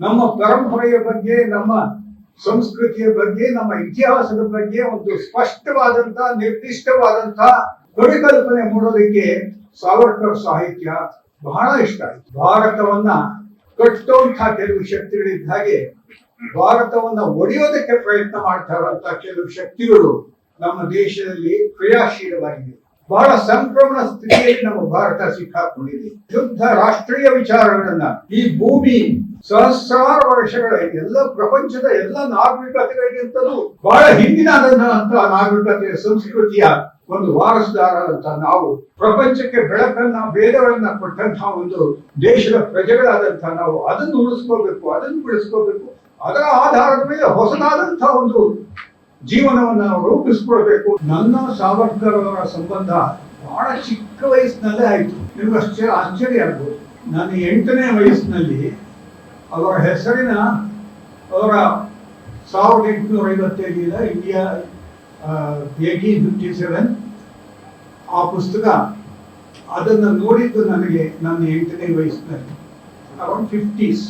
ನಮ್ಮ ಪರಂಪರೆಯ ಬಗ್ಗೆ, ನಮ್ಮ ಸಂಸ್ಕೃತಿಯ ಬಗ್ಗೆ, ನಮ್ಮ ಇತಿಹಾಸದ ಬಗ್ಗೆ ಒಂದು ಸ್ಪಷ್ಟವಾದಂತಹ ನಿರ್ದಿಷ್ಟವಾದಂತಹ ಪರಿಕಲ್ಪನೆ ಮೂಡೋದಕ್ಕೆ ಸಾವರ್ಕರ್ ಸಾಹಿತ್ಯ ಬಹಳ ಇಷ್ಟ ಆಯ್ತು. ಭಾರತವನ್ನ ಕಟ್ಟುವಂತಹ ಕೆಲವು ಶಕ್ತಿಗಳಿದ್ದ ಹಾಗೆ ಭಾರತವನ್ನ ಒಡೆಯೋದಕ್ಕೆ ಪ್ರಯತ್ನ ಮಾಡ್ತಾ ಇರುವಂತಹ ಕೆಲವು ಶಕ್ತಿಗಳು ನಮ್ಮ ದೇಶದಲ್ಲಿ ಕ್ರಿಯಾಶೀಲವಾಗಿದೆ ಬಹಳ ಸಂಕ್ರಮಣ ಸ್ಥಿತಿಯಲ್ಲಿ ನಮ್ಮ ಭಾರತ ಸಿಕ್ಕಾಕೊಂಡಿದೆ. ಶುದ್ಧ ರಾಷ್ಟ್ರೀಯ ವಿಚಾರಗಳನ್ನ ಈ ಭೂಮಿ ಸಹಸ್ರಾರು ವರ್ಷಗಳ ಎಲ್ಲ ಪ್ರಪಂಚದ ಎಲ್ಲ ನಾಗರಿಕತೆಗಳಿಗಿಂತಲೂ ಬಹಳ ಹಿಂದಿನಾದಂತಹ ನಾಗರಿಕತೆಯ ಸಂಸ್ಕೃತಿಯ ಒಂದು ವಾರಸುದಾರರಂತ ನಾವು ಪ್ರಪಂಚಕ್ಕೆ ಬೆಳಕನ್ನ, ಭೇದಗಳನ್ನ ಕೊಟ್ಟಂತಹ ಒಂದು ದೇಶದ ಪ್ರಜೆಗಳಾದಂತಹ ನಾವು ಅದನ್ನು ಉಳಿಸ್ಕೋಬೇಕು ಅದನ್ನು ಬೆಳೆಸ್ಕೋಬೇಕು ಅದರ ಆಧಾರದ ಮೇಲೆ ಹೊಸದಾದಂತಹ ಒಂದು ಜೀವನವನ್ನ ನಾವು ರೂಪಿಸ್ಕೊಳ್ಬೇಕು. ನನ್ನ ಸಾವರ್ಕರ್ ಅವರ ಸಂಬಂಧ ಬಹಳ ಚಿಕ್ಕ ವಯಸ್ಸಿನಲ್ಲೇ ಆಯ್ತು. ನಿಮ್ಗೆ ಆಶ್ಚರ್ಯ ಆಶ್ಚರ್ಯ ಆಗ್ಬೋದು. ನಾನು ಎಂಟನೇ ವಯಸ್ಸಿನಲ್ಲಿ ಅವರ ಹೆಸರಿನ ಅವರ ಸಾವಿರದ ಎಂಟುನೂರ ಐವತ್ತೈದರಿಂದ ಇಂಡಿಯಾ ಏಯ್ಟೀನ್ ಫಿಫ್ಟಿ ಸೆವೆನ್ ಆ ಪುಸ್ತಕ, ಅದನ್ನು ನೋಡಿದ್ದು ನನಗೆ ನನ್ನ ಎಂಟನೇ ವಯಸ್ಸಿನಲ್ಲಿ, ಅರೌಂಡ್ ಫಿಫ್ಟೀಸ್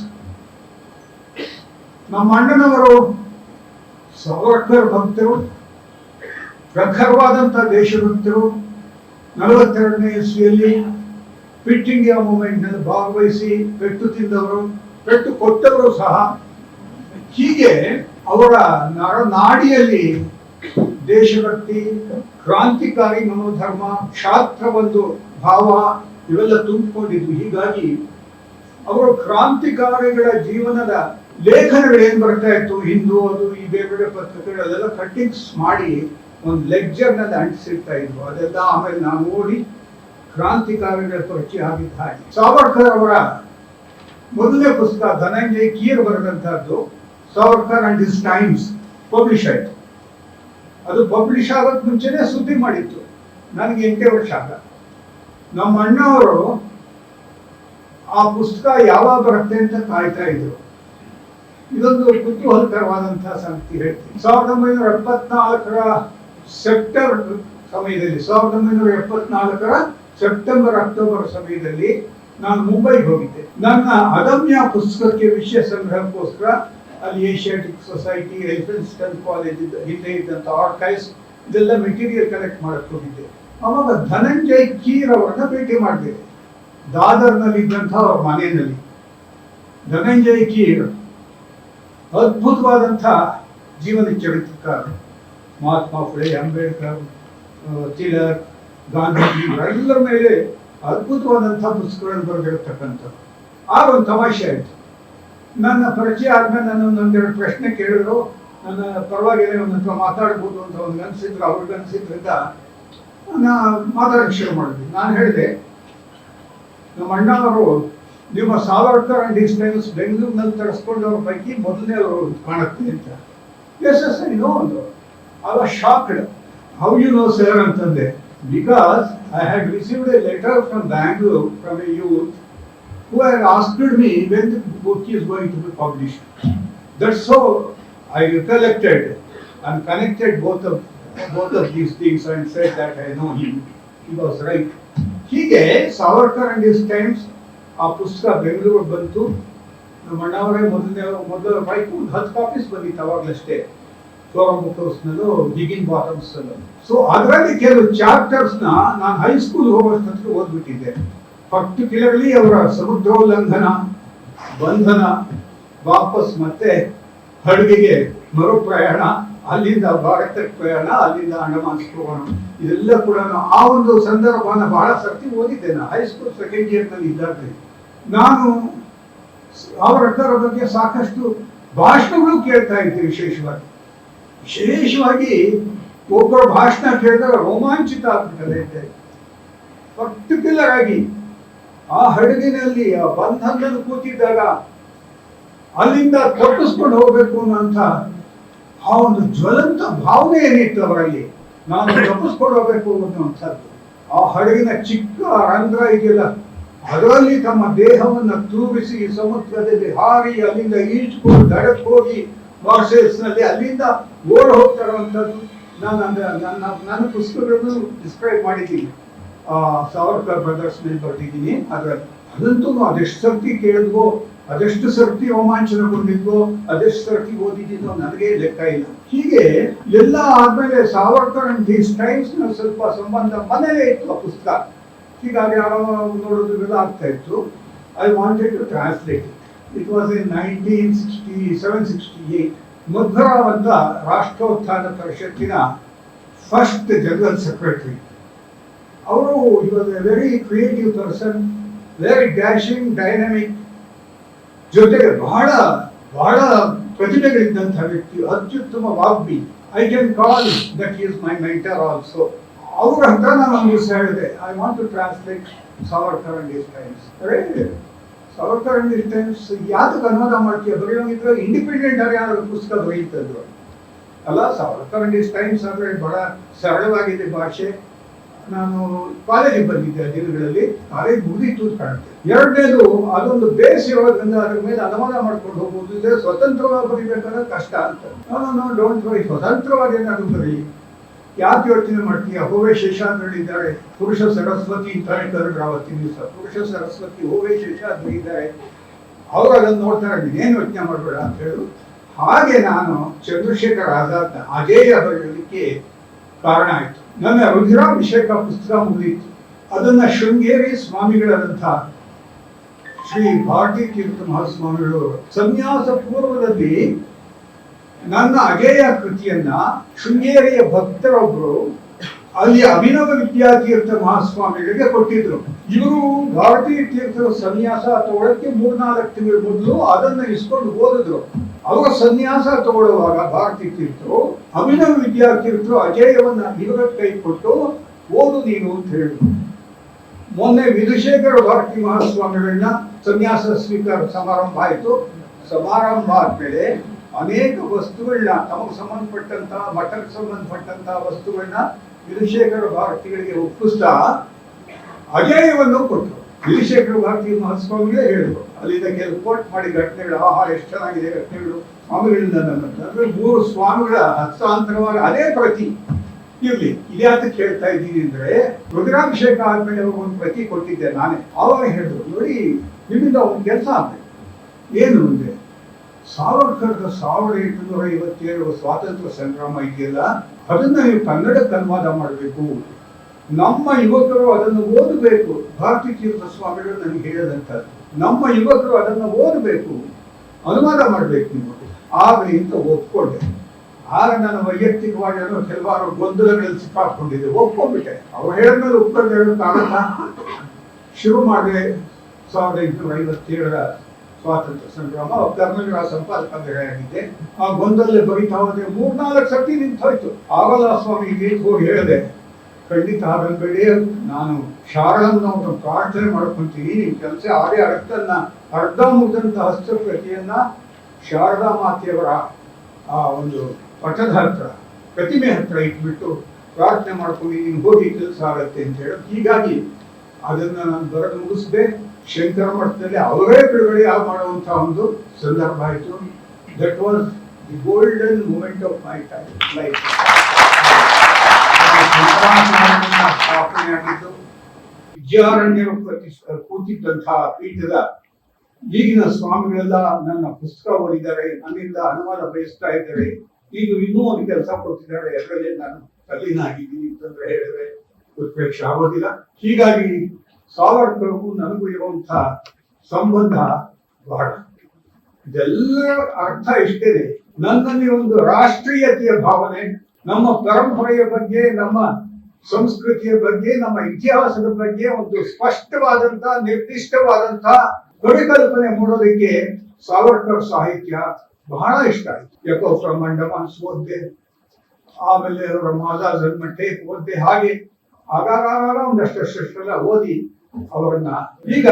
ನಮ್ಮ ಅಣ್ಣನವರು ಸಾವರ್ಕರ್ ಭಕ್ತರು ಪ್ರಖರವಾದಂಥ ದೇಶಭಕ್ತರು ನಲವತ್ತೆರಡನೇ ಇಸ್ವಿಯಲ್ಲಿ ಫಿಟ್ ಇಂಡಿಯಾ ಮೂಮೆಂಟ್ನಲ್ಲಿ ಭಾಗವಹಿಸಿ ಪೆಟ್ಟು ತಿಂದವರು, ಪೆಟ್ಟು ಕೊಟ್ಟವರು ಸಹ. ಹೀಗೆ ಅವರ ನಾಡಿಯಲ್ಲಿ ದೇಶಭಕ್ತಿ ಕ್ರಾಂತಿಕಾರಿ ಮನೋಧರ್ಮ ಕ್ಷಾತ್ರ ಒಂದು ಭಾವ ಇವೆಲ್ಲ ತುಂಬಿಕೊಂಡಿದ್ದು. ಹೀಗಾಗಿ ಅವರು ಕ್ರಾಂತಿಕಾರಿಗಳ ಜೀವನದ ಲೇಖನಗಳು ಏನ್ ಬರ್ತಾ ಇತ್ತು? ಹಿಂದೂ, ಅದು ಈ ಬೇರೆ ಬೇರೆ ಪತ್ರಿಕೆಗಳು ಅದೆಲ್ಲ ಕಟ್ಟಿಂಗ್ಸ್ ಮಾಡಿ ಒಂದು ಲೆಕ್ಚರ್ನಲ್ಲಿ ಅಂಟಿಸಿರ್ತಾ ಇದ್ವು. ಅದೆಲ್ಲ ಆಮೇಲೆ ನಾವು ಓಡಿ ಕ್ರಾಂತಿಕಾರಿಗಳ ಪರಿಚಯ ಆಗಿದ್ದ ಹಾಗೆ. ಸಾವರ್ಕರ್ ಅವರ ಮೊದಲನೇ ಪುಸ್ತಕ Dhananjay Keer ಬರೆದಂತಹದ್ದು, Savarkar and his times publish ಆಯ್ತು. ಅದು ಪಬ್ಲಿಷ್ ಆಗೋದ್ ಮುಂಚೆನೆ ಸುದ್ದಿ ಮಾಡಿತ್ತು. ನನಗೆ ಎಂಟೇ ವರ್ಷ ಆಗ ನಮ್ಮ ಅಣ್ಣವರು ಆ ಪುಸ್ತಕ ಯಾವಾಗ ಬರುತ್ತೆ ಅಂತ ಕಾಯ್ತಾ ಇದ್ರು. ಇದೊಂದು ಕುತೂಹಲಕರವಾದಂತಹ ಸಂಗತಿ ಹೇಳ್ತೀನಿ. ಸಾವಿರದ ಒಂಬೈನೂರ ಎಪ್ಪತ್ನಾಲ್ಕರ ಸೆಪ್ಟೆಂಬರ್ ಸಮಯದಲ್ಲಿ, ಸಾವಿರದ ಒಂಬೈನೂರ ಎಪ್ಪತ್ನಾಲ್ಕರ ಸೆಪ್ಟೆಂಬರ್, ಅಕ್ಟೋಬರ್ ಸಮಯದಲ್ಲಿ ನಾನು ಮುಂಬೈಗೆ ಹೋಗಿದ್ದೆ. ನನ್ನ ಅದಮ್ಯ ಪುಸ್ತಕಕ್ಕೆ ವಿಷಯ ಸಂಗ್ರಹಕ್ಕೋಸ್ಕರ ಅಲ್ಲಿ ಏಷ್ಯಾಟಿಕ್ ಸೊಸೈಟಿ ಎಲ್ಫಿನ್ಸ್ಟನ್ ಕಾಲೇಜ್ ಹಿಂದೆ ಇದ್ದಂಥ ಆರ್ಕೈವ್ಸ್ ಇದೆಲ್ಲ ಮೆಟೀರಿಯಲ್ ಕಲೆಕ್ಟ್ ಮಾಡಕ್ಕೆ ಹೋಗಿದ್ದೆ ಅವಾಗ ಧನಂಜಯ್ ಕೀರ್ ಅವರನ್ನ ಭೇಟಿ ಮಾಡಿದೆ. ದಾದರ್ನಲ್ಲಿ ಇದ್ದಂಥ ಅವ್ರ ಮನೆಯಲ್ಲಿ. ಧನಂಜಯ್ ಕೀರ್ ಅದ್ಭುತವಾದಂಥ ಜೀವನ ಚರಿತ್ರಕಾರ ಮಹಾತ್ಮ ಫುಲೆ, ಅಂಬೇಡ್ಕರ್ ತಿಲಕ್, ಗಾಂಧೀಜಿ, ಇವರೆಲ್ಲರ ಮೇಲೆ ಅದ್ಭುತವಾದಂಥ ಪುಸ್ತಕಗಳನ್ನು ಬರೆದಿರತಕ್ಕಂಥದ್ದು. ಆಗ ಒಂದು ತಮಾಷೆ ಆಯಿತು. ನನ್ನ ಪರಿಚಯ ಆದ್ಮೇಲೆ ನನ್ನ ಒಂದೊಂದೆರಡು ಪ್ರಶ್ನೆ ಕೇಳಿದ್ರು. ನನ್ನ ಪರವಾಗಿಲ್ಲ ಹತ್ರ ಮಾತಾಡ್ಬೋದು ಅಂತ ಒಂದು ಅನಿಸಿದ್ರು. ಅವ್ರಿಗೆ ಅನ್ಸಿದ್ರಿಂದ ನಾ ಮಾತಾಡೋಕ್ಕೆ ಶುರು ಮಾಡಿದ್ವಿ ನಾನು ಹೇಳಿದೆ, ನಮ್ಮ ಅಣ್ಣವರು ನಿಮ್ಮ ಸಾವರ್ಕರ್ ಅಂಡ್ ಹಿಸ್ ಟೈಮ್ಸ್ ಬೆಂಗಳೂರಿನಲ್ಲಿ ತರಿಸ್ಕೊಂಡವ್ರ ಪೈಕಿ ಮೊದಲನೇವರು ಕಾಣುತ್ತೆ ಅಂತ ಎಸ್ ಎಸ್ ಐ ನೋ ಅಂದ್ರು I was shocked how you know sir ಅಂತಂದೆ because I had received a letter from Bangalore from a youth who had asked me when the book is going to be published. That's how I recollected and connected both of both of these things and said that I know him. He was right. ಹೀಗೆ Savarkar and his times ಆ ಪುಸ್ತಕ ಬೆಂಗಳೂರು ಬಂತು. ನಮ್ಮ ಅಣ್ಣವರೇ ಮೊದಲನೇ, ಮೊದಲ ಪೈಕಿ ಒಂದು ಹತ್ತು ಕಾಪೀಸ್ ಬಂದಿತ್ತು ಅವಾಗಲಷ್ಟೇ. ಫೋರಮ್ ಬುಕ್ಸ್ನಲ್ಲೂ ಜಿಗಿನ್ ಬಾಟಮ್ಸ್ ಸೊ ಅದರಲ್ಲಿ ಕೆಲವು ಚಾಪ್ಟರ್ಸ್ನ ನಾನು ಹೈಸ್ಕೂಲ್ ಹೋಗೋಷ್ಟೊತ್ತಿಗೆ ಓದ್ಬಿಟ್ಟಿದ್ದೆ. ಪರ್ಟಿಕ್ಯುಲರ್ಲಿ ಅವರ ಸಮುದ್ರೋಲ್ಲಂಘನ, ಬಂಧನ, ವಾಪಸ್ ಮತ್ತೆ ಹಡಗಿಗೆ ಮರು ಪ್ರಯಾಣ ಅಲ್ಲಿಂದ ಭಾರತಕ್ಕೆ ಪ್ರಯಾಣ, ಅಲ್ಲಿಂದ ಅಂಡಮಾನ್ ಹೋಗೋಣ ಇದೆಲ್ಲ ಕೂಡ ಆ ಒಂದು ಸಂದರ್ಭನ ಬಹಳ ಸರ್ತಿ ಓದಿದ್ದೆ ನಾನು. ಹೈಸ್ಕೂಲ್ ಸೆಕೆಂಡ್ ಇಯರ್ನಲ್ಲಿ ಇದ್ದಾಗ ನಾನು ಅವರ ಬಗ್ಗೆ ಸಾಕಷ್ಟು ಭಾಷಣಗಳು ಕೇಳ್ತಾ ಇದ್ದೆ ವಿಶೇಷವಾಗಿ. ವಿಶೇಷವಾಗಿ ಒಬ್ಬರ ಭಾಷಣ ಕೇಳಿದ್ರೆ ರೋಮಾಂಚಿತ ಆಗ್ತದೆ ಪರ್ಟಿಕ್ಯುಲರ್ ಆಗಿ ಆ ಹಡಗಿನಲ್ಲಿ, ಆ ಬಂಧನದಲ್ಲಿ ಕೂತಿದ್ದಾಗ ಅಲ್ಲಿಂದ ತಪ್ಪಿಸ್ಕೊಂಡು ಹೋಗ್ಬೇಕು ಅನ್ನೋಂಥ ಆ ಒಂದು ಜ್ವಲಂತ ಭಾವನೆ ಏನಿತ್ತು ಅವರಲ್ಲಿ, ನಾನು ತಪ್ಪಿಸ್ಕೊಂಡು ಹೋಗ್ಬೇಕು ಅನ್ನುವಂಥದ್ದು. ಆ ಹಡಗಿನ ಚಿಕ್ಕ ರಂಧ್ರ ಇದೆಯಲ್ಲ ಅದರಲ್ಲಿ ತಮ್ಮ ದೇಹವನ್ನು ತೂಗಿಸಿ ಸಮುದ್ರದಲ್ಲಿ ಹಾರಿ ಅಲ್ಲಿಂದ ಈಜುಕೊಂಡು ದಡಕ್ಕೆ ಹೋಗಿ ನಲ್ಲಿ ಅಲ್ಲಿಂದ ಓಡ್ ಹೋಗ್ತಾರಂಥದ್ದು ನಾನು ನನ್ನ ನನ್ನ ಪುಸ್ತಕಗಳನ್ನು ಡಿಸ್ಕ್ರೈಬ್ ಮಾಡಿದ್ದೀನಿ. ಸಾವರ್ಕರ್ ಬ್ರದರ್ಸ್ ಮೇಲೆ ಬರ್ತಿದ್ದೀನಿ ಅದ್ರ ಅದಂತೂ ಅದೆಷ್ಟು ಸರ್ತಿ ಕೇಳಿದ್ವೋ, ಅದೆಷ್ಟು ಸರ್ತಿ ರೋಮಾಂಚನಗೊಂಡಿದ್ವೋ ಅದೆಷ್ಟು ಸರ್ತಿ ಓದಿದ್ದೀನೋ ನನಗೆ ಲೆಕ್ಕ ಇಲ್ಲ. ಹೀಗೆ ಎಲ್ಲ ಆದ್ಮೇಲೆ ಸಾವರ್ಕರ್ ಅಂಡ್ ಟೈಮ್ಸ್ನ ಸ್ವಲ್ಪ ಸಂಬಂಧ ಮನೆಯಲ್ಲೇ ಇತ್ತು ಆ ಪುಸ್ತಕ. ಹೀಗಾಗಿ ಯಾರೋ ನೋಡೋದ್ರೆಲ್ಲ ಆಗ್ತಾ ಇತ್ತು. I wanted to translate it was in nineteen sixty seven sixty eight ಅಂತ ರಾಷ್ಟ್ರೋತ್ಥಾನ ಪರಿಷತ್ತಿನ ಫಸ್ಟ್ ಜನರಲ್ ಸೆಕ್ರೆಟರಿ ಅವರು he was very creative person very dashing dynamic ಜೊತೆಗೆ ಬಹಳ ಬಹಳ ಪ್ರತಿಭೆಗಳಿದ್ದಂಥ ವ್ಯಕ್ತಿ, ಅತ್ಯುತ್ತಮ ವಾಗ್ಮಿ. I can call that is my mentor also ಅವ್ರ ಹತ್ರ ನಾನು ಒಂದು ಹೇಳಿದೆ I want to translate Savarkar and his times array Savarkar and times ಯಾತಕ್ಕೆ ಅನುವಾದ ಮಾಡ್ತೀಯ ಬರೆಯೋಂಗಿದ್ರು ಇಂಡಿಪೆಂಡೆಂಟ್ ಆಗಿ ಯಾರು ಪುಸ್ತಕ ಬರೆಯುತ್ತದ್ರು ಅಲ್ಲ ಸಾವರ್ಕರ್ ಅಂಡ್ ಇಸ್ ಟೈಮ್ಸ್ ಅಂದರೆ ಬಹಳ ಸರಳವಾಗಿದೆ ಭಾಷೆ. ನಾನು ಕಾಲೇಜಿಗೆ ಬಂದಿದ್ದೆ ಆ ದಿನಗಳಲ್ಲಿ ಕಾಲೇಜ್ ಮುಗಿದಿತ್ತು ಕಾಣುತ್ತೆ ಎರಡನೇದು, ಅದೊಂದು ಬೇಸ್ ಇರೋದ್ರಿಂದ ಅದ್ರ ಮೇಲೆ ಅನುಮಾನ ಮಾಡ್ಕೊಂಡು ಇಲ್ಲ ಸ್ವತಂತ್ರವಾಗಿ ಬರೀಬೇಕಾದ್ರೆ ಕಷ್ಟ ಅಂತ. ನಾನು ಡೋಂಟ್ ವರಿ ಸ್ವತಂತ್ರವಾಗಿ ಏನಾದ್ರು ಬರೀ ಯಾಕೆ ಯೋಚನೆ ಮಾಡ್ತೀಯ ಹೋವೆ ಇದ್ದಾರೆ. ಪುರುಷ ಸರಸ್ವತಿ ಅಂತ ಹೇಳ್ತಾರೆ ಅವತ್ತಿನ ದಿವಸ. ಪುರುಷ ಸರಸ್ವತಿ, ಹೋವೆ ಶೇಷಾದ್ರಿ ಇದ್ದಾರೆ. ಅವರು ಅದನ್ನು ನೋಡ್ತಾರೆ. ನೀನೇನು ಯೋಚನೆ ಮಾಡಬೇಡ ಅಂತ ಹೇಳು. ಹಾಗೆ ನಾನು ಚಂದ್ರಶೇಖರ್ ಆಜಾದ್ ಅಜೇಯ ಬರೆಯೋದಕ್ಕೆ ಕಾರಣ ಆಯ್ತು. ನನ್ನ ರುದ್ರಾಭಿಷೇಕ ಪುಸ್ತಕ ಮುಗಿಯಿತು ಅದನ್ನ ಶೃಂಗೇರಿ ಸ್ವಾಮಿಗಳಾದಂಥ ಶ್ರೀ ಭಾರತೀ ತೀರ್ಥ ಮಹಾಸ್ವಾಮಿಗಳು ಸನ್ಯಾಸ ಪೂರ್ವದಲ್ಲಿ ನನ್ನ ಅಗೆಯ ಕೃತಿಯನ್ನ ಶೃಂಗೇರಿಯ ಭಕ್ತರೊಬ್ಬರು ಅಲ್ಲಿ ಅಭಿನವ ವಿದ್ಯಾತೀರ್ಥ ಮಹಾಸ್ವಾಮಿಗಳಿಗೆ ಕೊಟ್ಟಿದ್ರು. ಇವರು ಭಾರತೀಯ ತೀರ್ಥರ ಸನ್ಯಾಸ ತಗೊಳಕ್ಕೆ ಮೂರ್ನಾಲ್ಕು ತಿಂಗಳ ಮೊದಲು ಅದನ್ನ ಇಸ್ಕೊಂಡು ಓದಿದ್ರು ಅವರ ಸನ್ಯಾಸ ತಗೊಳ್ಳುವಾಗ ಭಾರತೀ ತೀರ್ಥರು, ಅಭಿನವ ವಿದ್ಯಾತೀರ್ಥರು ಅಜೇಯವನ್ನ ಇವರ ಕೈ ಕೊಟ್ಟು, ಓದು ನೀನು ಅಂತ ಹೇಳಿದ್ರು. ಮೊನ್ನೆ ವಿಧುಶೇಖರ ಭಾರತಿ ಮಹಾಸ್ವಾಮಿಗಳನ್ನ ಸನ್ಯಾಸ ಸ್ವೀಕಾರ ಸಮಾರಂಭ ಆಯಿತು. ಸಮಾರಂಭ ಆದ್ಮೇಲೆ ಅನೇಕ ವಸ್ತುಗಳನ್ನ, ತಮಗೆ ಸಂಬಂಧಪಟ್ಟಂತಹ ಮಠಕ್ಕೆ ಸಂಬಂಧಪಟ್ಟಂತಹ ವಸ್ತುಗಳನ್ನ ವಿಧುಶೇಖರ ಭಾರತಿಗಳಿಗೆ ಒಪ್ಪಿಸ್ತಾ ಅಜೇಯವನ್ನು ಕೊಟ್ಟರು. ವಿಧುಶೇಖರ ಭಾರತಿ ಮಹಾಸ್ವಾಮಿಗಳೇ ಹೇಳಿದ್ರು. ಅಲ್ಲಿಂದ ಕೆಲವು ಕೋಟ್ ಮಾಡಿ ಘಟನೆಗಳು, ಆಹಾ, ಎಷ್ಟು ಚೆನ್ನಾಗಿದೆ ಘಟನೆಗಳು ಸ್ವಾಮಿಗಳಿಂದ. ಅಂದ್ರೆ ಮೂರು ಸ್ವಾಮಿಗಳ ಹಸ್ತಾಂತರವಾಗಿ ಅದೇ ಪ್ರತಿ ಇರ್ಲಿ. ಅಂತ ಕೇಳ್ತಾ ಇದ್ದೀನಿ ಅಂದ್ರೆ, ರುದ್ರಾಭಿಷೇಕ ಆದ್ಮೇಲೆ ಒಂದು ಪ್ರತಿ ಕೊಟ್ಟಿದ್ದೆ ನಾನೇ. ಅವಾಗ ಹೇಳಿದ್ರು, ನೋಡಿ, ನಿಮ್ಮಿಂದ ಒಂದು ಕೆಲಸ ಆಗ್ಬೇಕು. ಏನು ಅಂದ್ರೆ ಸಾವರ್ಕರ್ದ ಸಾವಿರದ ಎಂಟುನೂರ ಐವತ್ತೇಳು ಸ್ವಾತಂತ್ರ್ಯ ಸಂಗ್ರಾಮ ಇದೆಯಲ್ಲ, ಅದನ್ನ ನೀವು ಕನ್ನಡಕ್ಕೆ ಅನುವಾದ ಮಾಡಬೇಕು. ನಮ್ಮ ಯುವಕರು ಅದನ್ನು ಓದಬೇಕು. ಭಾರತೀ ತೀರ್ಥ ಸ್ವಾಮಿಗಳು ನನಗೆ ಹೇಳಿದಂಥದ್ದು. ನಮ್ಮ ಯುವಕರು ಅದನ್ನು ಓದಬೇಕು. ಅನುವಾದ ಮಾಡಬೇಕು ನೀವು. ಆಗಲಿ ಅಂತ ಒಪ್ಕೊಂಡೆ. ಆಗ ನಾನು ವೈಯಕ್ತಿಕವಾಗಿ ಅದನ್ನು ಕೆಲವಾರು ಗೊಂದಲಗಳಲ್ಲಿ ಸಿಕ್ಕಾಕೊಂಡಿದ್ದೆ. ಒಪ್ಕೊಂಡ್ಬಿಟ್ಟೆ. ಅವ್ರು ಹೇಳಿದ್ಮೇಲೆ ಒಪ್ಕೊಂಡು ಹೇಳೋಕ್ಕಾಗಲ್ಲ ಶುರು ಮಾಡಿದೆ ಸಾವಿರದ ಎಂಟುನೂರ ಐವತ್ತೇಳರ ಸ್ವಾತಂತ್ರ್ಯ ಸಂಗ್ರಾಮ ಕರ್ನಾಟಕ ಸಂಪಾದಕರಾಗಿದ್ದೆ ಆ ಗೊಂದಲ್ಲೇ ಬರೀತಾ ಹೋದ್ರೆ ಮೂರ್ನಾಲ್ಕು ಸರ್ತಿ ನಿಂತು ಹೋಯ್ತು ಆಗಲ್ಲ ಸ್ವಾಮಿಗೆ ಹೋಗಿ ಹೇಳಿದೆ. ಖಂಡಿತ ಆಗಲ್ಬೇಡಿ ನಾನು ಶಾರದಮ್ಮನವ್ರನ್ನ ಪ್ರಾರ್ಥನೆ ಮಾಡ್ಕೊಂತೀನಿ. ನಿಮ್ಮ ಕೆಲಸ ಆಗೇ ಅರ್ಥನ್ನ ಅರ್ಧ ಮುಗಿದಂತ ಹಸ್ತಪ್ರತಿಯನ್ನ ಶಾರದಾ ಮಾತೆಯವರ ಆ ಒಂದು ಪಠದ ಹತ್ರ, ಪ್ರತಿಮೆ ಹತ್ರ ಇಟ್ಬಿಟ್ಟು ಪ್ರಾರ್ಥನೆ ಮಾಡ್ಕೊಂಡು ನೀನು ಹೋಗಿ ಕೆಲಸ ಆಗತ್ತೆ ಅಂತ ಹೇಳಿ. ಹೀಗಾಗಿ ಅದನ್ನ ನಾನು ಬರೆದು ಮುಗಿಸಿದೆ. ಶಂಕರ ಮಠದಲ್ಲಿ ಅವರೇ ಬಿಡುಗಡೆ ಮಾಡುವಂತಹ ಒಂದು ಸಂದರ್ಭ ಆಯಿತು. That was the golden moment of my time life ಸ್ಥಾಪನೆ ಆಗಿದ್ದು ಪ್ರತಿ ಕೂತಿದ್ದಂತಹ ಪೀಠದ ಈಗಿನ ಸ್ವಾಮಿಗಳೆಲ್ಲ ನನ್ನ ಪುಸ್ತಕ ಓದಿದ್ದಾರೆ ನನ್ನಿಂದ ಅನುವಾದ ಬಯಸ್ತಾ ಇದ್ದಾರೆ. ಈಗ ಇನ್ನೂ ಒಂದು ಕೆಲಸ ಕೊಡ್ತಿದ್ದಾರೆ, ಅದರಲ್ಲಿ ನಾನು ಕಲೀನಾಗಿದ್ದೀನಿ ಅಂತಂದ್ರೆ ಹೇಳಿದ್ರೆ ಉತ್ಪ್ರೇಕ್ಷೆ ಆಗೋದಿಲ್ಲ. ಹೀಗಾಗಿ ಸಾವರ್ಕರ್ಗೂ ನನಗೂ ಇರುವಂತಹ ಸಂಬಂಧ ಬಹಳ. ಇದೆಲ್ಲ ಅರ್ಥ ಇಷ್ಟೇನೆ ನನ್ನಲ್ಲಿ ಒಂದು ರಾಷ್ಟ್ರೀಯತೆಯ ಭಾವನೆ, ನಮ್ಮ ಪರಂಪರೆಯ ಬಗ್ಗೆ, ನಮ್ಮ ಸಂಸ್ಕೃತಿಯ ಬಗ್ಗೆ, ನಮ್ಮ ಇತಿಹಾಸದ ಬಗ್ಗೆ ಒಂದು ಸ್ಪಷ್ಟವಾದಂತ ನಿರ್ದಿಷ್ಟವಾದಂತ ಪರಿಕಲ್ಪನೆ ಮೂಡೋದಕ್ಕೆ ಸಾವರ್ಕರ್ ಸಾಹಿತ್ಯ ಬಹಳ ಇಷ್ಟ ಆಯ್ತು. ಯಾಕೋ ಪ್ರಮಂಡಮಾನ್ಸ್ ಓದ್ದೆ ಆಮೇಲೆ ಅವರ ಮಾಜಾ ಜನ್ಮ ಟೇಪ್ ಓದ್ದೆ ಹಾಗೆ ಆಗಾಗ ಒಂದಷ್ಟೆಲ್ಲ ಓದಿ ಅವರನ್ನ. ಈಗ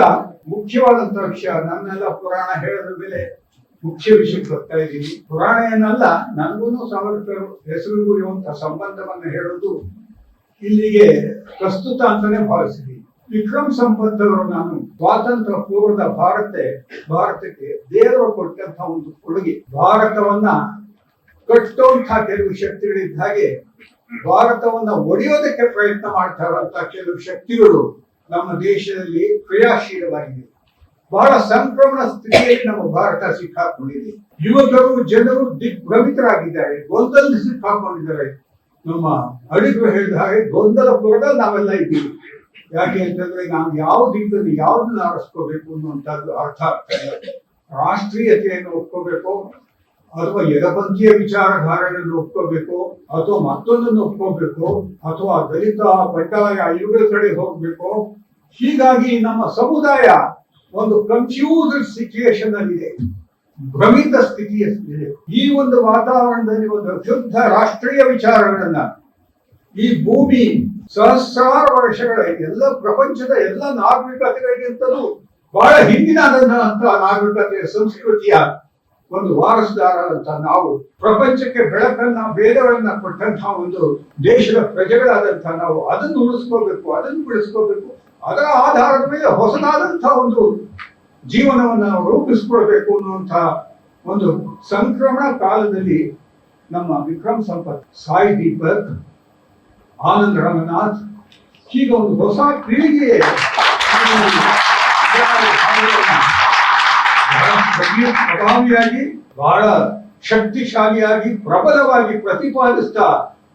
ಮುಖ್ಯವಾದಂತ ವಿಷಯ ನನ್ನೆಲ್ಲ ಪುರಾಣ ಹೇಳದ ಮೇಲೆ ಮುಖ್ಯ ವಿಷಯಕ್ಕೆ ಬರ್ತಾ ಇದ್ದೀನಿ. ಪುರಾಣ ಏನಲ್ಲ ನನಗೂ ಸಾಮರ್ಥ್ಯ ಹೆಸರು ಇರುವಂತಹ ಸಂಬಂಧವನ್ನು ಹೇಳೋದು ಇಲ್ಲಿಗೆ ಪ್ರಸ್ತುತ ಅಂತಾನೆ ಭಾವಿಸಿದೆ ವಿಕ್ರಮ್ ಸಂಪತ್ ಅವರು ನಾನು ಸ್ವಾತಂತ್ರ್ಯ ಪೂರ್ವದ ಭಾರತ, ಭಾರತಕ್ಕೆ ದೇವರು ಕೊಟ್ಟಂತಹ ಒಂದು ಕೊಡುಗೆ. ಭಾರತವನ್ನ ಕಟ್ಟುವಂತಹ ಕೆಲವು ಶಕ್ತಿಗಳಿದ್ದ ಹಾಗೆ ಭಾರತವನ್ನ ಒಡೆಯೋದಕ್ಕೆ ಪ್ರಯತ್ನ ಮಾಡ್ತಾ ಇರುವಂತಹ ಕೆಲವು ಶಕ್ತಿಗಳು ನಮ್ಮ ದೇಶದಲ್ಲಿ ಕ್ರಿಯಾಶೀಲವಾಗಿದೆ. ಬಹಳ ಸಂಕ್ರಮಣ ಸ್ಥಿತಿಯಲ್ಲಿ ನಮ್ಮ ಭಾರತ ಸಿಕ್ಕಾಕೊಂಡಿದೆ. ಯುವಕರು, ಜನರು ದಿಗ್ಭ್ರಮಿತರಾಗಿದ್ದಾರೆ. ಗೊಂದಲದಲ್ಲಿ ಸಿಕ್ಕಾಕೊಂಡಿದ್ದಾರೆ. ನಮ್ಮ ಅಡಿಗರು ಹೇಳಿದ ಹಾಗೆ ಗೊಂದಲ ಕೂಡ ನಾವೆಲ್ಲ ಇದ್ದೀವಿ. ಯಾಕೆ ಅಂತಂದ್ರೆ ನಾವು ಯಾವ ದಿಕ್ಕಲ್ಲಿ ಯಾವ್ದನ್ನ ಆರಿಸ್ಕೋಬೇಕು ಅನ್ನುವಂಥದ್ದು ಅರ್ಥ ಆಗ್ತಾ ಇಲ್ಲ. ರಾಷ್ಟ್ರೀಯತೆಯನ್ನು ಒಪ್ಕೋಬೇಕು. ಅಥವಾ ಎಡಪಂಥೀಯ ವಿಚಾರಧಾರೆಗಳನ್ನು ಒಪ್ಕೋಬೇಕು, ಅಥವಾ ಮತ್ತೊಂದನ್ನು ಒಪ್ಕೋಬೇಕು, ಅಥವಾ ದಲಿತ ಬಂಡಾಯ ಇವುಗಳ ಕಡೆ ಹೋಗ್ಬೇಕು. ಹೀಗಾಗಿ ನಮ್ಮ ಸಮುದಾಯ ಒಂದು ಕನ್ಫ್ಯೂಸ್ಡ್ ಸಿಚುಯೇಷನ್ ಅಲ್ಲಿದೆ ಭ್ರಮಿತ ಸ್ಥಿತಿಯಲ್ಲಿದೆ. ಈ ಒಂದು ವಾತಾವರಣದಲ್ಲಿ ಒಂದು ಶುದ್ಧ ರಾಷ್ಟ್ರೀಯ ವಿಚಾರಗಳನ್ನ, ಈ ಭೂಮಿ ಸಹಸ್ರಾರು ವರ್ಷಗಳ ಎಲ್ಲ ಪ್ರಪಂಚದ ಎಲ್ಲ ನಾಗರಿಕತೆಗಳಿಗಿಂತಲೂ ಬಹಳ ಹಿಂದಿನಾದಂತಹ ನಾಗರಿಕತೆಯ ಸಂಸ್ಕೃತಿಯ ಒಂದು ವಾರಸುದಾರರಂತ ನಾವು ಪ್ರಪಂಚಕ್ಕೆ ಬೆಳಕನ್ನ ವೇದಗಳನ್ನ ಕೊಟ್ಟಂತಹ ಒಂದು ದೇಶದ ಪ್ರಜೆಗಳಾದಂತಹ ನಾವು ಅದನ್ನು ಉಳಿಸ್ಕೋಬೇಕು ಅದನ್ನು ಬೆಳೆಸ್ಕೋಬೇಕು ಅದರ ಆಧಾರದ ಮೇಲೆ ಹೊಸದಾದಂತಹ ಒಂದು ಜೀವನವನ್ನ ನಾವು ರೂಪಿಸ್ಕೊಳ್ಬೇಕು ಅನ್ನುವಂತಹ ಒಂದು ಸಂಕ್ರಮಣ ಕಾಲದಲ್ಲಿ ನಮ್ಮ ವಿಕ್ರಮ್ ಸಂಪತ್, ಸಾಯಿ ದೀಪಕ್, ಆನಂದ್ ರಂಗನಾಥ್, ಹೀಗೆ ಒಂದು ಹೊಸ ಪೀಳಿಗೆ ಪ್ರಭಾವಿಯಾಗಿ ಬಹಳ ಶಕ್ತಿಶಾಲಿಯಾಗಿ, ಪ್ರಬಲವಾಗಿ ಪ್ರತಿಪಾದಿಸ್ತಾ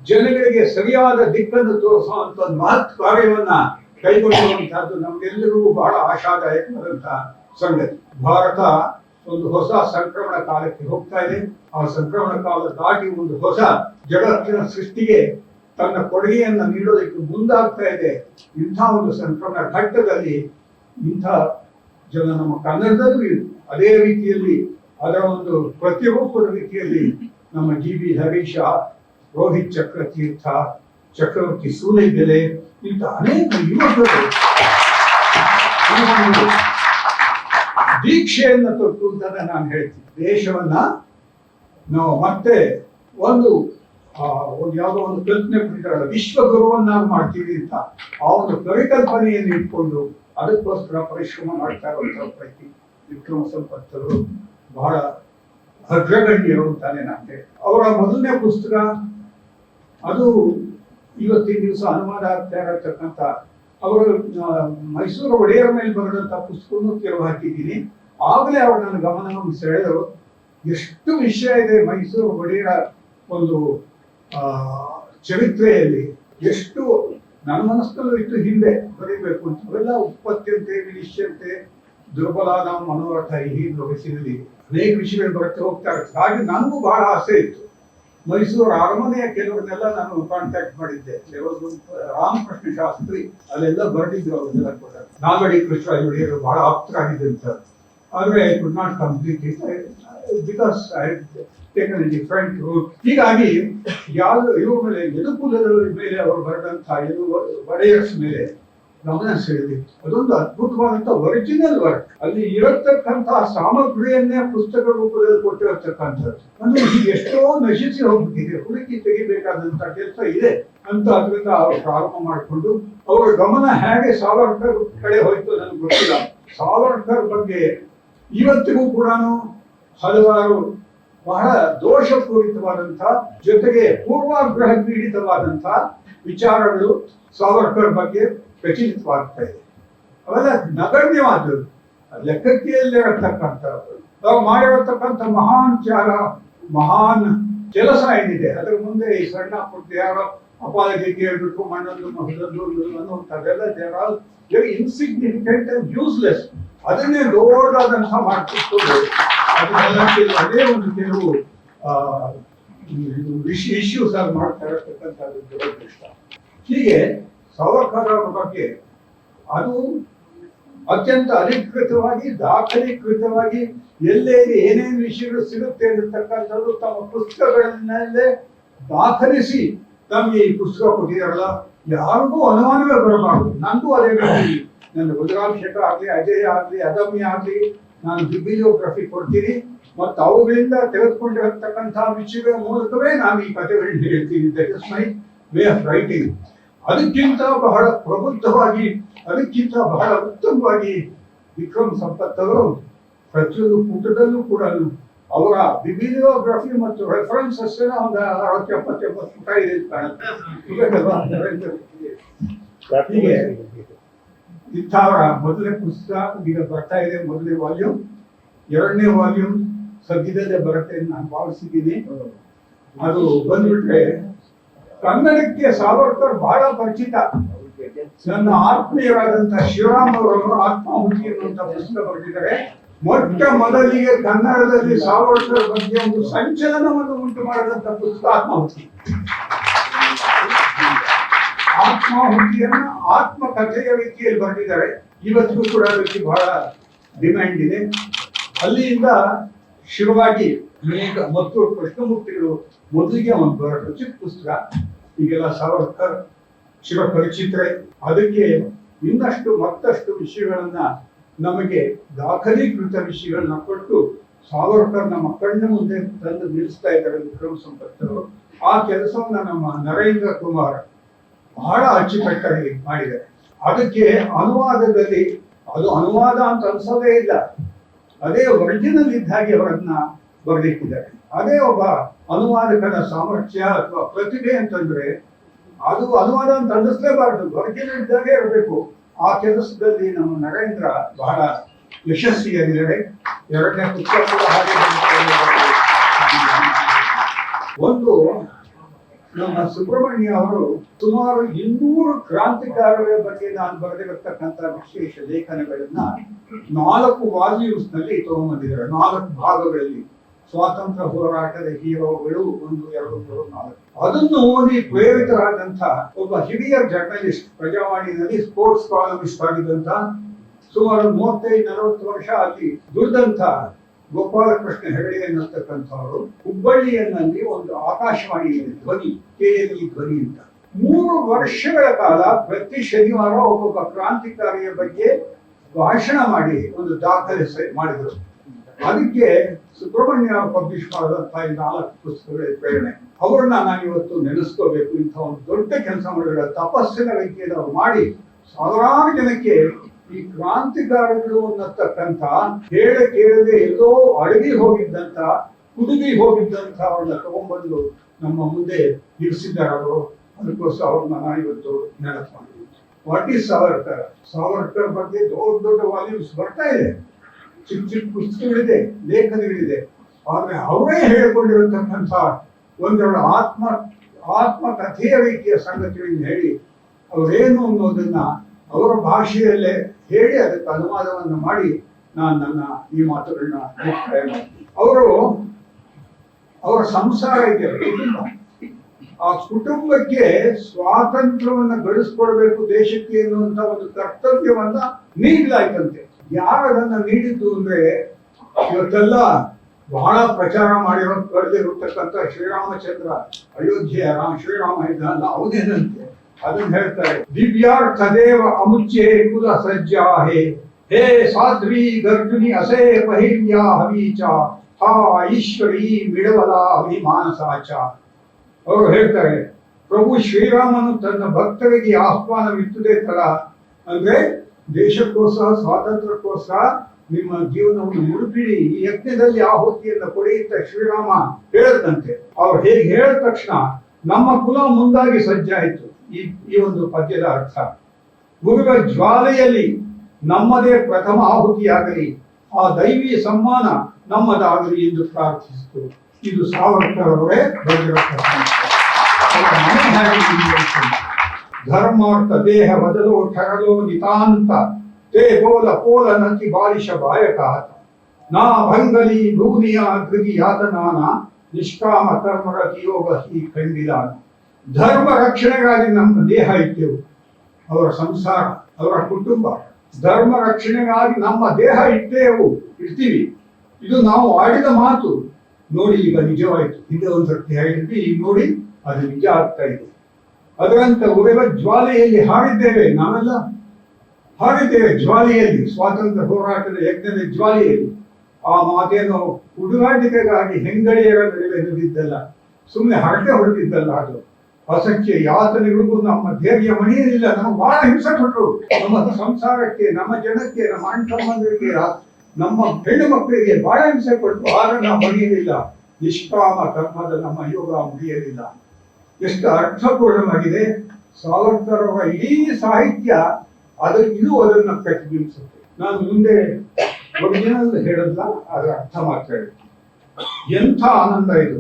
ಜನಗಳಿಗೆ ಸರಿಯಾದ ದಿಕ್ಕನ್ನು ತೋರಿಸುವಂತ ಮಹತ್ ಕಾರ್ಯವನ್ನ ಕೈಗೊಳ್ಳುವಂತಹದ್ದು ನಮ್ಗೆಲ್ಲರಿಗೂ ಬಹಳ ಆಶಾದಾಯಕವಾದಂತಹ ಸಂಗತಿ. ಭಾರತ ಒಂದು ಹೊಸ ಸಂಕ್ರಮಣ ಕಾಲಕ್ಕೆ ಹೋಗ್ತಾ ಇದೆ. ಆ ಸಂಕ್ರಮಣ ಕಾಲ ದಾಟಿ ಒಂದು ಹೊಸ ಜಗತ್ತಿನ ಸೃಷ್ಟಿಗೆ ತನ್ನ ಕೊಡುಗೆಯನ್ನು ನೀಡೋದಕ್ಕೆ ಮುಂದಾಗ್ತಾ ಇದೆ. ಇಂಥ ಒಂದು ಸಂಕ್ರಮಣ ಘಟ್ಟದಲ್ಲಿ ಇಂಥ ಜನ ನಮ್ಮ ಕನ್ನಡದಲ್ಲೂ ಇದೆ. ಅದೇ ರೀತಿಯಲ್ಲಿ ಅದರ ಒಂದು ಪ್ರತಿರೂಪದ ರೀತಿಯಲ್ಲಿ ನಮ್ಮ ಜಿ ಬಿ ಹರೀಶ, ರೋಹಿತ್ ಚಕ್ರತೀರ್ಥ, ಚಕ್ರವರ್ತಿ ಸೂಲೆಬೆಲೆ ಇಂಥ ಅನೇಕ ಯುವಕರು ದೀಕ್ಷೆಯನ್ನ ತೊಟ್ಟು ಅಂತ ನಾನು ಹೇಳ್ತೀನಿ. ದೇಶವನ್ನ ನಾವು ಮತ್ತೆ ಒಂದು ಯಾವುದೋ ಒಂದು ಕಲ್ಪನೆ ವಿಶ್ವ ವಿಶ್ವಗುರುವನ್ನಾಗಿ ಮಾಡ್ತೀವಿ ಅಂತ ಆ ಒಂದು ಪರಿಕಲ್ಪನೆಯನ್ನು ಇಟ್ಕೊಂಡು ಅದಕ್ಕೋಸ್ಕರ ಪರಿಶ್ರಮ ಮಾಡ್ತಾ ಇರುವಂತಹ ಪೈಕಿ ವಿಕ್ರಮ ಸಂಪತ್ತರು ಬಹಳ ಅಗ್ರಗಣ್ಯರು ಅಂತಾನೆ ನಾನು. ಅವರ ಮೊದಲನೇ ಪುಸ್ತಕ ಅದು ಇವತ್ತಿನ ದಿವಸ ಅನುವಾದ ಆಗ್ತಾ ಇರತಕ್ಕಂಥ ಅವರು ಮೈಸೂರು ಒಡೆಯರ ಮೇಲೆ ಬರೆದಂತ ಪುಸ್ತಕವನ್ನು ತೆರವು ಹಾಕಿದ್ದೀನಿ. ಆಗಲೇ ಅವರು ನನ್ನ ಗಮನವನ್ನು ಸೆಳೆದರು ಎಷ್ಟು ವಿಷಯ ಇದೆ ಮೈಸೂರು ಒಡೆಯರ ಒಂದು ಚರಿತ್ರೆಯಲ್ಲಿ. ಎಷ್ಟು ನನ್ನ ಮನಸ್ಸಲ್ಲೂ ಇತ್ತು ಹಿಂದೆ ಬರೀಬೇಕು ಅಂತ. ಅವೆಲ್ಲ ಉತ್ಪತ್ತಿಯಂತೆ ವಿನಿಶ್ಯಂತೆ ದುರ್ಬಲಾದ ಮನೋರಥ ಈ ಪ್ರವೇಶದಲ್ಲಿ ಅನೇಕ ವಿಷಯಗಳು ಬರುತ್ತೆ ಹೋಗ್ತಾ ಇರುತ್ತೆ. ಹಾಗೆ ನನಗೂ ಬಹಳ ಆಸೆ ಇತ್ತು. ಮೈಸೂರು ಅರಮನೆಯ ಕೆಲವರನ್ನೆಲ್ಲ ನಾನು ಕಾಂಟ್ಯಾಕ್ಟ್ ಮಾಡಿದ್ದೆ. ರಾಮಕೃಷ್ಣ ಶಾಸ್ತ್ರಿ, ಅಲ್ಲೆಲ್ಲ ಬರೆದಿದ್ರು ಅವರೆಲ್ಲ ಕೂಡ. ನಾಗಡಿ ಕೃಷ್ಣ ಒಡೆಯರು ಬಹಳ ಆಪ್ತರಾಗಿದ್ದಂತ ಆದರೆ I could not complete it because I taken different route ಹೀಗಾಗಿ ಯಾವ ಇವ್ರ ಮೇಲೆ ಎದುಕುಲದ ಮೇಲೆ ಅವರು ಬರೆದಂತಹ ಎದು ಒಡೆಯರ್ಸ್ ಮೇಲೆ ಗಮನ ಸೆಳೆದಿತ್ತು ಅದೊಂದು ಅದ್ಭುತವಾದಂತ ಒರಿಜಿನಲ್ ವರ್ಕ್ ಅಲ್ಲಿ ಇರತಕ್ಕಂತಹ ಸಾಮಗ್ರಿಯನ್ನೇ ಪುಸ್ತಕ ರೂಪದಲ್ಲಿ ಕೊಟ್ಟಿರತಕ್ಕಂಥದ್ದು. ಅಂದ್ರೆ ಎಷ್ಟೋ ನಶಿಸಿ ಹೋಗ್ಬಿಟ್ಟಿದೆ. ಹುಡುಕಿ ತೆಗಿಬೇಕಾದಂತ ಕೆಲಸ ಇದೆ ಅಂತ ಅದರಿಂದ ಅವರು ಪ್ರಾರಂಭ ಮಾಡಿಕೊಂಡು ಅವರ ಗಮನ ಹೇಗೆ ಸಾವರ್ಕರ್ ಕಡೆ ಹೋಯ್ತು ನನಗೆ ಗೊತ್ತಿಲ್ಲ. ಸಾವರ್ಕರ್ ಬಗ್ಗೆ ಇವತ್ತಿಗೂ ಕೂಡ ಹಲವಾರು ಬಹಳ ದೋಷಪೂರಿತವಾದಂತಹ ಜೊತೆಗೆ ಪೂರ್ವಾಗ್ರಹ ಪೀಡಿತವಾದಂತಹ ವಿಚಾರಗಳು ಸಾವರ್ಕರ್ ಬಗ್ಗೆ ಪ್ರಚಲಿತವಾಗ್ತಾ ಇದೆ. ಅವೆಲ್ಲ ನಗಣ್ಯವಾದದ್ದು. ಲೆಕ್ಕಕ್ಕೆ ಇರತಕ್ಕಂಥದ್ದು. ನಾವು ಮಾಡಿರತಕ್ಕಂಥ ಮಹಾನ್ ತ್ಯಾಗ, ಮಹಾನ್ ಕೆಲಸ ಏನಿದೆ? ಅದರ ಮುಂದೆ ಈ ಸಣ್ಣ ಪುಟ್ಟ ಯಾರೋ ಅಪಾಲಜಿ ಕೇಳ್ಬಿಟ್ಟು ಮಣ್ಣೊಂದು ಮಹದೊಂದು ಅನ್ನುವಂಥದ್ದೆಲ್ಲ there all very insignificant and useless ಅದನ್ನೇ ದೊಡ್ಡದಾದಂತಹ ಮಾಡ್ತಿತ್ತು. ಅದನ್ನೆಲ್ಲ ಅದೇ ಒಂದು ಕೆಲವು ಇಶ್ಯೂಸ್ ಆಗಿ ಮಾಡ್ತಾ ಇರತಕ್ಕಂಥದ್ದು ದುರದೃಷ್ಟ. ಹೀಗೆ ಸಾವರ್ಕರ್ ಅವರ ಬಗ್ಗೆ ಅದು ಅತ್ಯಂತ ಅಧಿಕೃತವಾಗಿ, ದಾಖಲೀಕೃತವಾಗಿ ಎಲ್ಲೆಲ್ಲಿ ಏನೇನು ವಿಷಯಗಳು ಸಿಗುತ್ತೆ ಅನ್ನತಕ್ಕಂಥದ್ದು ತಮ್ಮ ಪುಸ್ತಕಗಳನ್ನೆಲ್ಲೇ ದಾಖಲಿಸಿ ತಮಗೆ ಈ ಪುಸ್ತಕ ಕೊಟ್ಟಿದಾರಲ್ಲ ಯಾರಿಗೂ ಅನುಮಾನವೇ ಬರಬಾರದು. ನಂದು ಅದೇ ನನ್ನ ರುದ್ರಾಭಿಷೇಕ ಆಗಲಿ, ಅಜಯ ಆಗಲಿ ಅದಮ್ಯ ಆಗಲಿ, ನಾನು ಬಿಬಿಲಿಯೋಗ್ರಫಿ ಕೊಡ್ತೀನಿ. ಮತ್ತು ಅವುಗಳಿಂದ ತೆಗೆದುಕೊಂಡಿರತಕ್ಕಂತಹ ವಿಷಯಗಳ ಮೂಲಕವೇ ನಾನು ಈ ಕಥೆಗಳನ್ನ ಹೇಳ್ತೀನಿ. That is my way of writing ಅದಕ್ಕಿಂತ ಬಹಳ ಪ್ರಬುದ್ಧವಾಗಿ, ಅದಕ್ಕಿಂತ ಬಹಳ ಉತ್ತಮವಾಗಿ ವಿಕ್ರಮ್ ಸಂಪತ್ ಅವರು ಪ್ರತಿಯೊಂದು ಪುಟದಲ್ಲೂ ಕೂಡ ಅವರ ಬಿಬಿಯೋಗ್ರಫಿ ಮತ್ತು ರೆಫರೆನ್ಸಸ್ ಒಂದು ಅರವತ್ತು ಎಪ್ಪತ್ತು ಎಪ್ಪತ್ತು ಪುಟ ಇದೆ ಕಾಣುತ್ತೆ. ಹೀಗೆ ಇಂಥವರ ಮೊದಲನೇ ಪುಸ್ತಕ ಈಗ ಬರ್ತಾ ಇದೆ, ಮೊದಲನೇ ವಾಲ್ಯೂಮ್ ಎರಡನೇ ವಾಲ್ಯೂಮ್ ಸದ್ಯದಲ್ಲೇ ಬರುತ್ತೆ ನಾನು ಭಾವಿಸಿದ್ದೀನಿ. ಅದು ಬಂದ್ಬಿಟ್ರೆ ಕನ್ನಡಕ್ಕೆ ಸಾವರ್ಕರ್ ಬಹಳ ಪರಿಚಿತ. ನನ್ನ ಆತ್ಮೀಯರಾದಂತಹ ಶಿವರಾಮ್ ಅವರನ್ನು ಆತ್ಮಾಹುತಿ ಎನ್ನುವಂತ ಪುಸ್ತಕ ಬರೆದಿದ್ದಾರೆ. ಮೊಟ್ಟ ಮೊದಲಿಗೆ ಕನ್ನಡದಲ್ಲಿ ಸಾವರ್ಕರ್ ಬಗ್ಗೆ ಒಂದು ಸಂಚಲನವನ್ನು ಉಂಟು ಮಾಡಿದಂತ ಪುಸ್ತಕ ಆತ್ಮಾಹುತಿ. ಆತ್ಮಾಹುತಿಯನ್ನ ಆತ್ಮಕಥೆಯ ರೀತಿಯಲ್ಲಿ ಬರೆದಿದ್ದಾರೆ. ಇವತ್ತಿಗೂ ಕೂಡ ಅದಕ್ಕೆ ಬಹಳ ಡಿಮ್ಯಾಂಡ್ ಇದೆ. ಅಲ್ಲಿಂದ ಶುರುವಾಗಿ ಅನೇಕ ಮತ್ತು ಕೃಷ್ಣಮೂರ್ತಿಗಳು ಮೊದಲಿಗೆ ಒಂದು ಬರೆದ ಚಿಕ್ಕ ಪುಸ್ತಕ, ಈಗೆಲ್ಲ ಸಾವರ್ಕರ್ ಚಿರಪರಿಚಿತರೆ ಅದಕ್ಕೆ ಇನ್ನಷ್ಟು ಮತ್ತಷ್ಟು ವಿಷಯಗಳನ್ನ ನಮಗೆ ದಾಖಲೀಕೃತ ವಿಷಯಗಳನ್ನ ಕೊಟ್ಟು ಸಾವರ್ಕರ್ ನಮ್ಮ ಕಣ್ಣ ಮುಂದೆ ತಂದು ನಿಲ್ಲಿಸ್ತಾ ಇದ್ದಾರೆ ವಿಕ್ರಮ ಸಂಪತ್ತರು ಆ ಕೆಲಸವನ್ನ ನಮ್ಮ ನರೇಂದ್ರ ಕುಮಾರ್ ಬಹಳ ಅಚ್ಚುಕಟ್ಟಾಗಿ ಮಾಡಿದ್ದಾರೆ. ಅದಕ್ಕೆ ಅನುವಾದದಲ್ಲಿ ಅದು ಅನುವಾದ ಅಂತ ಅನ್ಸೋದೇ ಇಲ್ಲ. ಅದೇ ಒರಿಜಿನಲ್ ಹಾಗೆ ಅವರನ್ನ ಬರೆದಿಟ್ಟಿದ್ದಾರೆ ಅದೇ ಒಬ್ಬ ಅನುವಾದಕನ ಸಾಮರ್ಥ್ಯ ಅಥವಾ ಪ್ರತಿಭೆ ಅಂತಂದ್ರೆ ಅದು ಅನುವಾದ ಅಂತ ಅನ್ನಿಸ್ಲೇಬಾರ್ದು ಒರಿಜಿನಲ್ ಇದ್ದಾಗೆ ಇರಬೇಕು. ಆ ಕೆಲಸದಲ್ಲಿ ನಮ್ಮ ನರೇಂದ್ರ ಬಹಳ ಯಶಸ್ವಿಯಾಗಿದ್ದಾರೆ. ಎರಡನೇ ಪುಸ್ತಕ ಒಂದು ನಮ್ಮ ಸುಬ್ರಹ್ಮಣ್ಯ ಅವರು ಸುಮಾರು ಇನ್ನೂರು ಕ್ರಾಂತಿಕಾರರ ಬಗ್ಗೆ ನಾನು ಬರೆದಿರತಕ್ಕಂತ ವಿಶೇಷ ಲೇಖನಗಳನ್ನ ನಾಲ್ಕು ವಾಲ್ಯೂಮ್ಸ್ನಲ್ಲಿ ತಗೊಂಡ್ಬಂದಿದ್ದಾರೆ ನಾಲ್ಕು ಭಾಗಗಳಲ್ಲಿ. ಸ್ವಾತಂತ್ರ್ಯ ಹೋರಾಟದ ಹೀರೋಗಳು ಒಂದು, ಎರಡು, ಮೂರು, ನಾಲ್ಕು. ಅದನ್ನು ಓದಿ ಪ್ರೇರಿತರಾದಂಥ ಒಬ್ಬ ಹಿರಿಯ ಜರ್ನಲಿಸ್ಟ್, ಪ್ರಜಾವಾಣಿಯಲ್ಲಿ ಸ್ಪೋರ್ಟ್ಸ್ ಕಾಲಮಿಸ್ಟ್ ಸುಮಾರು ಮೂವತ್ತೈದು, ನಲವತ್ತು ವರ್ಷ ಅಲ್ಲಿ ದುಡ್ದಂತ ಗೋಪಾಲಕೃಷ್ಣ ಹೆಗಡೆ ಅನ್ನತಕ್ಕಂಥವರು ಹುಬ್ಬಳ್ಳಿಯನ್ನಲ್ಲಿ ಒಂದು ಆಕಾಶವಾಣಿ ಧ್ವನಿ ಕೆ ಎಲ್ ಇ ಧ್ವನಿ ಅಂತ. ಮೂರು ವರ್ಷಗಳ ಕಾಲ ಪ್ರತಿ ಶನಿವಾರ ಒಬ್ಬೊಬ್ಬ ಕ್ರಾಂತಿಕಾರಿಯ ಬಗ್ಗೆ ಭಾಷಣ ಮಾಡಿ ಒಂದು ದಾಖಲೆ ಮಾಡಿದರು. ಅದಕ್ಕೆ ಸುಬ್ರಹ್ಮಣ್ಯ ಪಬ್ಲಿಷ್ ಮಾಡಿದಂತಹ ನಾಲ್ಕು ಪುಸ್ತಕಗಳ ಪ್ರೇರಣೆ. ಅವ್ರನ್ನ ನಾನು ಇವತ್ತು ನೆನೆಸ್ಕೋಬೇಕು ಇಂಥ ಒಂದು ದೊಡ್ಡ ಕೆಲಸ ಮಾಡಿದ ತಪಸ್ಸಿನ ಅವ್ರು ಮಾಡಿ ಸಾವಿರಾರು ಜನಕ್ಕೆ ಈ ಕ್ರಾಂತಿಕಾರಗಳು ಅನ್ನತಕ್ಕಂಥ ಹೇಳ ಕೇಳದೆ ಎಲ್ಲೋ ಅಡಗಿ ಹೋಗಿದ್ದಂತ ಕುದುಗಿ ಹೋಗಿದ್ದಂತ ಅವ್ರನ್ನ ತಗೊಂಡ್ಬಂದು ನಮ್ಮ ಮುಂದೆ ಇರಿಸಿದ್ದಾರೆ ಅವರು ಅದಕ್ಕೋಸ್ಕರ ಅವ್ರನ್ನ ನಾನು ಇವತ್ತು ನೆನಪು ಮಾಡಿದ್ದೀನಿ ವಾಟ್ ಈಸ್ ಸಾವರ್ಕರ್ ಸಾವರ್ಕರ್ ಬಗ್ಗೆ ದೊಡ್ಡ ದೊಡ್ಡ ವಾಲ್ಯೂಮ್ಸ್ ಬರ್ತಾ ಇದೆ. ಚಿಕ್ಕ ಚಿಕ್ಕ ಪುಸ್ತಕಗಳಿದೆ, ಲೇಖನಗಳಿದೆ. ಆದ್ರೆ ಅವರೇ ಹೇಳಿಕೊಂಡಿರತಕ್ಕಂಥ ಒಂದೆರಡು ಆತ್ಮ, ಆತ್ಮಕಥೆಯ ರೀತಿಯ ಸಂಗತಿಗಳನ್ನು ಹೇಳಿ, ಅವರೇನು ಅನ್ನೋದನ್ನ ಅವರ ಭಾಷೆಯಲ್ಲೇ ಹೇಳಿ ಅದಕ್ಕೆ ಅನುವಾದವನ್ನು ಮಾಡಿ ನಾನು ನನ್ನ ಈ ಮಾತುಗಳನ್ನ ಅಭಿಪ್ರಾಯ ಅವರು ಅವರ ಸಂಸಾರ ಇದೆ ಕುಟುಂಬ. ಆ ಕುಟುಂಬಕ್ಕೆ ಸ್ವಾತಂತ್ರ್ಯವನ್ನ ಗಳಿಸ್ಕೊಡ್ಬೇಕು ದೇಶಕ್ಕೆ ಎನ್ನುವಂತ ಒಂದು ಕರ್ತವ್ಯವನ್ನ ನೀಡಲಾಯ್ತಂತೆ. ಯಾರು ಅದನ್ನ ನೀಡಿದ್ದು ಅಂದ್ರೆ ಇವತ್ತೆಲ್ಲ ಬಹಳ ಪ್ರಚಾರ ಮಾಡಿರೋ ಕಳೆದಿರತಕ್ಕಂಥ ಶ್ರೀರಾಮಚಂದ್ರ ಅಯೋಧ್ಯೆಯ ರಾಮ ಶ್ರೀರಾಮ ಇದ್ದಲ್ಲ ಅವನೇನಂತೆ? ಅದನ್ನ ಹೇಳ್ತಾರೆ, ದಿವ್ಯಾರ್ಥದೇವ ಅಮುಚ್ಯೆ ಕುಲ ಸಜ್ಜಾ ಹೇ ಹೇ ಸಾಧ್ವಿ ಗರ್ಜುನಿ ಅಸೇ ಪಹಿರ್ಯಾ ಹವೀಚ, ಹಾ ಈಶ್ವರಿ ಮಿಡವಲ ಅಭಿಮಾನಸಾಚ. ಅವರು ಹೇಳ್ತಾರೆ, ಪ್ರಭು ಶ್ರೀರಾಮನು ತನ್ನ ಭಕ್ತರಿಗೆ ಆಹ್ವಾನವಿತ್ತದೆ ತರ ಅಂದ್ರೆ ದೇಶಕ್ಕೋಸ್ಕರ ಸ್ವಾತಂತ್ರ್ಯಕ್ಕೋಸ್ಕರ ನಿಮ್ಮ ಜೀವನವನ್ನು ಮುಡುಪಿಡಿ, ಈ ಯಜ್ಞದಲ್ಲಿ ಆಹುತಿಯನ್ನು ಕೊಡಿ ಅಂತ ಶ್ರೀರಾಮ ಹೇಳದಂತೆ ಅವ್ರು ಹೇಗೆ ಹೇಳಿದ ತಕ್ಷಣ, ನಮ್ಮ ಕುಲ ಮುಂದಾಗಿ ಸಜ್ಜಾಯಿತು. ಈ ಈ ಒಂದು ಪದ್ಯದ ಅರ್ಥ. ಗುರುಗಳ ಜ್ವಾಲೆಯಲ್ಲಿ ನಮ್ಮದೇ ಪ್ರಥಮ ಆಹುತಿಯಾಗಲಿ, ಆ ದೈವಿ ಸಮ್ಮಾನ ನಮ್ಮದಾಗಲಿ ಎಂದು ಪ್ರಾರ್ಥಿಸಿತು ಇದು ಸಾವಿರ ಅವರೇ ಬರೆದಿರತಕ್ಕಂಥ ಅವರ ಮನೆ ಹಾಗೆ ಮುಂದುವರಿಸಿದೆ. ಧರ್ಮಾರ್ಥ ದೇಹ ಬದಲೋ ಠರಲೋ ನಿತಾಂತ, ತೇ ಬೋಲ ಪೋಲ ನತಿ ಬಾಲಿಶ ಬಾಯಕಾತ ನಾ ಭಂಗಲಿ ಭೂನಿಯ ಧೃಗಿ ಯಾತನಾನ, ನಿಷ್ಕಾಮ ಕರ್ಮರತಿ ಯೋಗ ಹಿ ಧರ್ಮ ರಕ್ಷಣೆಗಾಗಿ ನಮ್ಮ ದೇಹ ಇಟ್ಟೆವು ಅವರ ಸಂಸಾರ, ಅವರ ಕುಟುಂಬ, ಧರ್ಮ ರಕ್ಷಣೆಗಾಗಿ ನಮ್ಮ ದೇಹ ಇಟ್ಟೇವು ಇಡ್ತೀವಿ ಇದು ನಾವು ಆಡಿದ ಮಾತು. ನೋಡಿ, ಈಗ ನಿಜವಾಯಿತು. ಹಿಂದೆ ಒಂದ್ಸರ್ತಿ ಹೇಳಿದ್ವಿ, ಈಗ ನೋಡಿ, ಅದು ನಿಜ ಆಗ್ತಾ ಇದೆ. ಅದರಂತೆ ಉರಿವ ಜ್ವಾಲೆಯಲ್ಲಿ ಹಾರಿದ್ದೇವೆ ನಾವೆಲ್ಲ. ಹಾರಿದ್ದೇವೆ ಜ್ವಾಲೆಯಲ್ಲಿ, ಸ್ವಾತಂತ್ರ್ಯ ಹೋರಾಟದ ಯಜ್ಞದ ಜ್ವಾಲೆಯಲ್ಲಿ. ಆ ಮಾತೇನು ಹುಡುಗಾಟಿಕೆಗಾಗಿ ಹೆಂಗಡಿಯರ ನಡುವೆ ನುಡಿದ್ದಲ್ಲ ಸುಮ್ಮನೆ ಹರಟೆ ಹೊರಟಿದ್ದಲ್ಲ ಅದು. ಅಸಖ್ಯ ಯಾತನೆಗಳಿಗೂ ನಮ್ಮ ದೇವಿಯ ಮನೆಯಲ್ಲಿಲ್ಲ, ನಾವು ಬಹಳ ಹಿಂಸೆ ಕೊಟ್ಟರು ನಮ್ಮ ಸಂಸಾರಕ್ಕೆ, ನಮ್ಮ ಜನಕ್ಕೆ, ನಮ್ಮ ಅಣ್ಣ ಸಂಬಂಧಕ್ಕೆ ನಮ್ಮ ಹೆಣ್ಣು ಮಕ್ಕಳಿಗೆ ಬಹಳ ಹಿಂಸೆ ಕೊಟ್ಟರು ಆದ್ರೆ ನಾವು ಮಣಿಯಲಿಲ್ಲ ನಿಷ್ಕಾಮ ಕರ್ಮದ ನಮ್ಮ ಯೋಗ ಮುಗಿಯಲಿಲ್ಲ ಎಷ್ಟು ಅರ್ಥಪೂರ್ಣವಾಗಿದೆ. ಸಾವರ್ಕರ್ ಅವರ ಇಡೀ ಸಾಹಿತ್ಯ ಅದು ಇದು ಅದನ್ನ ಪ್ರತಿಬಿಂಬಿಸುತ್ತೆ. ನಾನು ಮುಂದೆ ಒರಿಜಿನಲ್ ಹೇಳಲ್ಲ ಅದರ ಅರ್ಥ ಹೇಳ್ತೀನಿ ಎಂಥ ಆನಂದ ಇದು.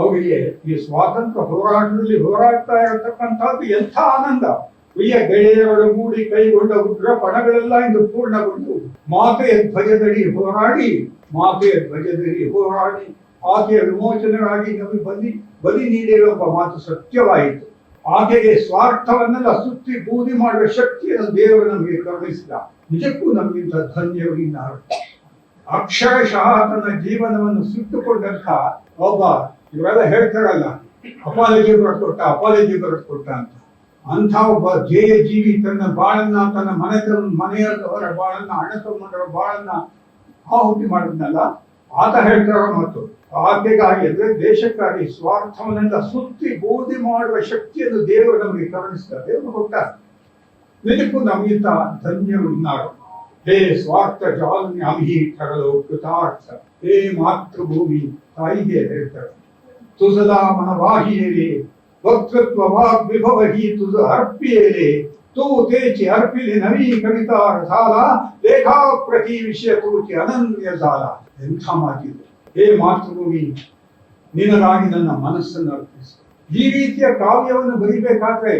ಅವರಿಗೆ ಈ ಸ್ವಾತಂತ್ರ್ಯ ಹೋರಾಟದಲ್ಲಿ ಹೋರಾಡ್ತಾ ಇರತಕ್ಕಂಥದ್ದು ಎಂಥ ಆನಂದ. ಪ್ರಿಯ ಗೆಳೆಯರೊಡಗೂಡಿ ಕೈಗೊಂಡ ಉಗ್ರ ಪಣಗಳೆಲ್ಲ ಇಂದು ಪೂರ್ಣಗೊಂಡು ಮಾತೆಯ ಧ್ವಜದಡಿ ಹೋರಾಡಿ, ಮಾತೆಯ ಧ್ವಜದಡಿ ಹೋರಾಡಿ, ಆಕೆಯ ವಿಮೋಚನೆಗಾಗಿ ನಮಗೆ ಬಲಿ ಬಲಿ ನೀಡಿರುವ ಮಾತು ಸತ್ಯವಾಯಿತು. ಆಕೆಗೆ ಸ್ವಾರ್ಥವನ್ನೆಲ್ಲ ಸುತ್ತಿ ಬೂದಿ ಮಾಡುವ ಶಕ್ತಿಯನ್ನು ದೇವರು ನಮಗೆ ಕರುಣಿಸಿದ. ನಿಜಕ್ಕೂ ನಮಗಿಂತ ಧನ್ಯರು ಅಕ್ಷರಶಃ ತನ್ನ ಜೀವನವನ್ನು ಸುಟ್ಟುಕೊಂಡಂತಹ ಒಬ್ಬ ಇವರೆಲ್ಲ ಹೇಳ್ತಾರಲ್ಲ, ಅಪಾಲಜಿ ಬರೆಸ್ಕೊಟ್ಟ ಅಪಾಲಜಿ ಬರೆಸ್ಕೊಟ್ಟ ಅಂತ. ಅಂಥ ಒಬ್ಬ ಜೇಯ ಜೀವಿ ತನ್ನ ಬಾಳನ್ನ, ತನ್ನ ಮನೆಯ ಮನೆಯವರ ಬಾಳನ್ನ ಹಣ ತಗೊಂಡವರ ಬಾಳನ್ನ ಆಹುತಿ ಮಾಡಿದ್ನಲ್ಲ, ಆತ ಹೇಳ್ತಾರ ಮತ್ತು ಆಕೆಗಾಗಿ ಅಂದ್ರೆ ದೇಶಕ್ಕಾಗಿ ಸ್ವಾರ್ಥವನ್ನೆಲ್ಲ ಸುತ್ತಿ ಬೋಧಿ ಮಾಡುವ ಶಕ್ತಿಯನ್ನು ದೇವರು ನಮಗೆ ಕರುಣಿಸ್ತಾರೆ. ದೇವರು ಕೊಟ್ಟ ನಿಜಕ್ಕೂ ನಮಗಿಂತ ಧನ್ಯರು ಇನ್ನಾರು. ಹೇ ಸ್ವಾರ್ಥ ಜಾಲನ್ಯಾಮಿ ಕರಲು ಕೃತಾರ್ಥ. ಹೇ ಮಾತೃಭೂಮಿ ತಾಯಿಗೆ ಹೇಳ್ತಾರೆ. ತುಸದಾ ಮನವಾಹಿಯೇ ವಕ್ತೃತ್ವ ವಾಗ್ವಿಭವ ತುಸ ಅರ್ಪಿಯೇಲೆ ತೂ ತೇಚಿ ಅರ್ಪಿಲಿ ನವೀ ಕವಿತಾ ಸಾಲ ಲೇಖಾ ಪ್ರತಿ ವಿಷಯ ತೂಚಿ ಅನನ್ಯ ಸಾಲ ಎಂಥ ಮಾತಿದೆ. ಹೇ ಮಾತೃಭೂಮಿ, ನಿನಗಾಗಿ ನನ್ನ ಮನಸ್ಸನ್ನು ಅರ್ಪಿಸಿ. ಈ ರೀತಿಯ ಕಾವ್ಯವನ್ನು ಬರೀಬೇಕಾದ್ರೆ,